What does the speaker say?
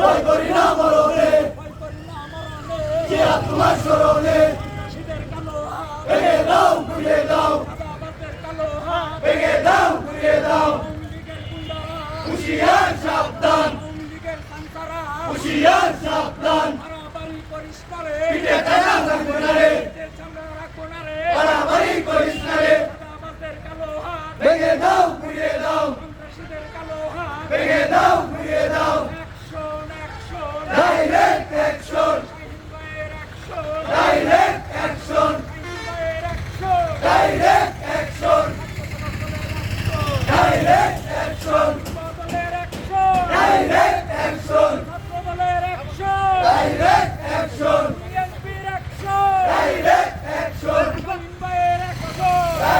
ভয় করি না মরণে। ভয় করি না মরণে জিয়া তোমার স্মরণে। ভেঙে দাও ঘুরিয়ে দাও। ভেঙে দাও ঘুরিয়ে দাও। হুশিয়ার সাবধান। হুশিয়ার সাবধান। দাও দাও